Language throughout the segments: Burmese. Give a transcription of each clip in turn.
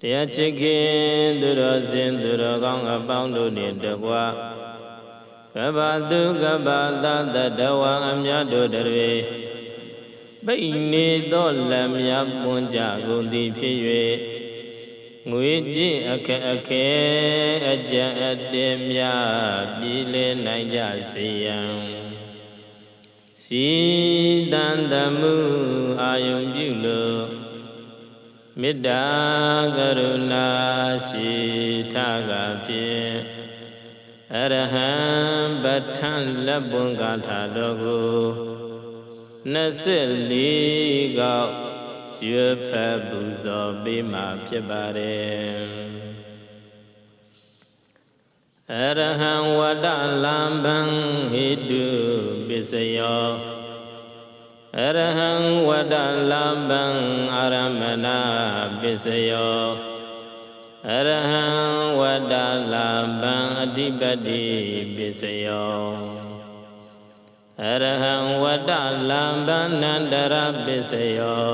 တရားချစ်ခင်သူတော်စင်သူတော်ကောင်းအပေါင်းတို့နှင့်တကွာကဗ္ဗတုကဗ္ဗသတတဝံအမြတ်တို့တွေပိတ်နေသောလက်မြပွန်ကြကုန်သည်ဖြစ်၍ငွေကြည့်အခက်အခဲအကြံအတင်များပြည်လေနိုင်ကြစေရန်စီတန်တမှုအာယုံပြုလို့ မေတ္တာကရုဏာရှိထကဖြင့်အရဟံပဋ္ဌာန်းလက်ပွန်ကာထာတော်ကို24ကောက်ရွတ်ဖတ်ပူဇော်ပေးမှာဖြစ်ပါတယ်အရဟံဝဒလံဘံဟိတုပစ္စယော အရဟံဝဒလဘံအာရမဏပစ္စယောအရဟံဝဒလဘံအဓိပတိပစ္စယောအရဟံဝဒလဘံနန္တရပစ္စယော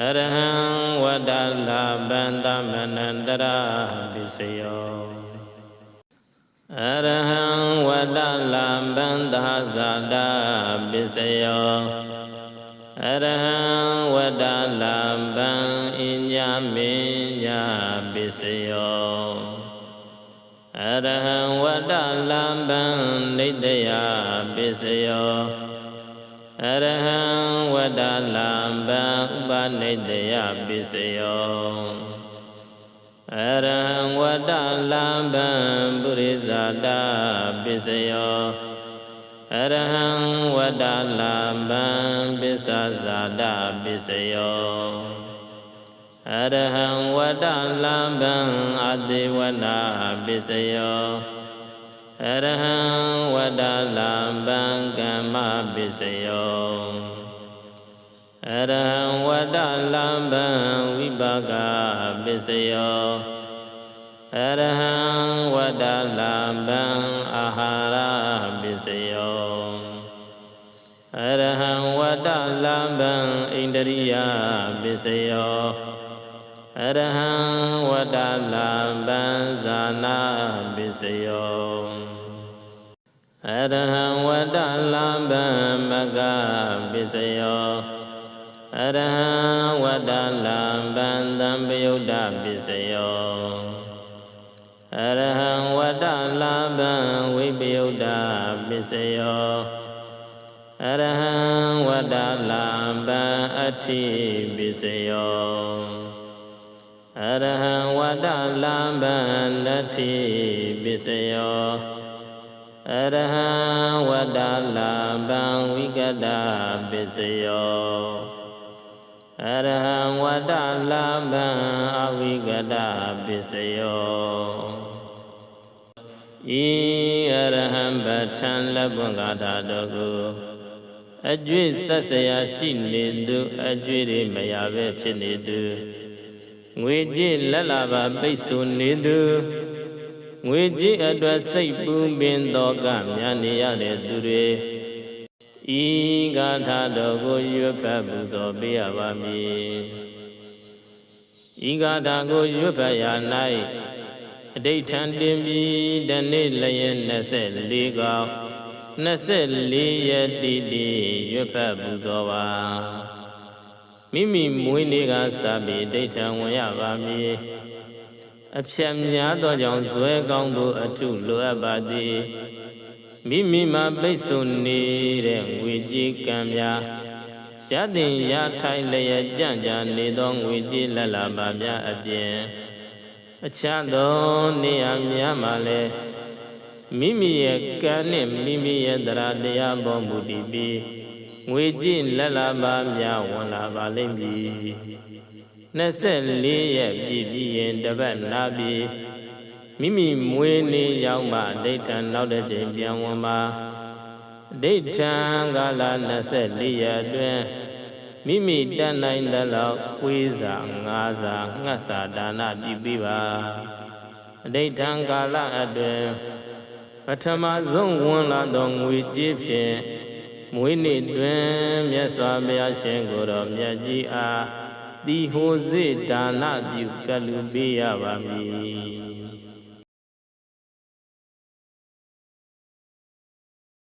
အရဟံဝဒလဘံသမနန္တရပစ္စယော အရဟံဝဒလဗန္ဒဇာတာပစ္စယောအရဟံဝဒလဗံအညမေညပစ္စယောအရဟံဝဒလဗံနိတယပစ္စယောအရဟံဝဒလဗံဥပနိတယပစ္စယောအရဟံဝတ္တလံဗံပုရိဇာ တပစ္စယောအရဟံဝတ္တလံဗံပစ္ဆဇာတပစ္စယောအရဟံဝတ္တလံဗံအတိဝနာပစ္စယောအရဟံဝတ္တလံဗံကမ္မပစ္စယောအရဟံဝတ္တလံဗံဝိပါကပစ္စယော အရဟံဝတ္တလံဗံအာဟာရပစ္စယောအရဟံဝတ္တလံဗံဣန္ဒရိယပစ္စယောအရဟံဝတ္တလံဗံဇာနာပစ္စယောအရဟံဝတ္တလံဗံမဂ္ဂပစ္စယောအရဟံဝတ္တလံဗံသံပယုတ်တပစ္စယော အရဟံဝတ္တလဗံဝိပယုတ်တပစ္စယောအရဟံဝတ္တလဗံအဋ္ဌိပစ္စယောအရဟံဝတ္တလဗံနတ္ထိပစ္စယောအရဟံဝတ္တလဗံဝိကတပစ္စယောအရဟံဝတ္တလဗံအဝိကတပစ္စယော ဤအရဟံပဋ္ဌာန်းလက်ပွန်ဂါထာတော်ကိုအကျွေးဆက်ဆရာရှိနေသူအကျွေးတွေမရပဲဖြစ်နေသူငွေကြည့်လက်လာပါပိတ်ဆိုနေသူငွေကြည့်အတွက်စိတ်ပူပင်တော့ကများနေရတဲ့သူတွေဤဂါထာတော်ကိုရွတ်ဖတ်ပူဇော်ပေးရပါမည်ဤဂါထာကိုရွတ်ဖတ်ရာ၌ အဋိဋ္ဌံတင်ပြီးတနေ့လျက်24ကောက်24ရက်တိတိရွတ်ဖတ်ပူဇော်ပါမိမိမွေးနေ့ကစပြီးဒိဋ္ဌံဝင်ရပါမည်အဖြတ်များသောကြောင့်ဇွဲကောင်းသောအထုလိုအပ်ပါသည်မိမိမှာပိတ်ဆို့နေတဲ့ငွေကြေးကံများရတင်ရထိုင်လျက်ကြံ့ကြာနေသောငွေကြေးလက်လာပါများအပြင် အခြားသောနေရာများမှာလည်းမိမိရဲ့ကံနဲ့မိမိရဲ့တရားတရားပေါ်မူတည်ပြီးငွေကြေးလက်လာပါများဝင်လာပါလိမ့်မည်24ရက်ပြည့်ပြီးရင်တပတ်နာပြီးမိမိမွေးနေရောက်မှဒိဋ္ဌံနောက်တစ်ချိန်ပြန်ဝင်ပါဒိဋ္ဌံကာလ24ရက်အတွင်း မိမိတတ်နိုင်သလောက်ဝေးစာငါးစာငှက်စာဒါနပြုပြီးပါအဋိဋ္ဌံကာလအတွင်းပထမဆုံးဝင်လာသောငွေကြေးဖြင့်မွေးနေ့တွင်မြတ်စွာဘုရားရှင်ကိုယ်တော်မြတ်ကြီးအားတီဟိုစေဒါနပြုကလူပေးရပါမည်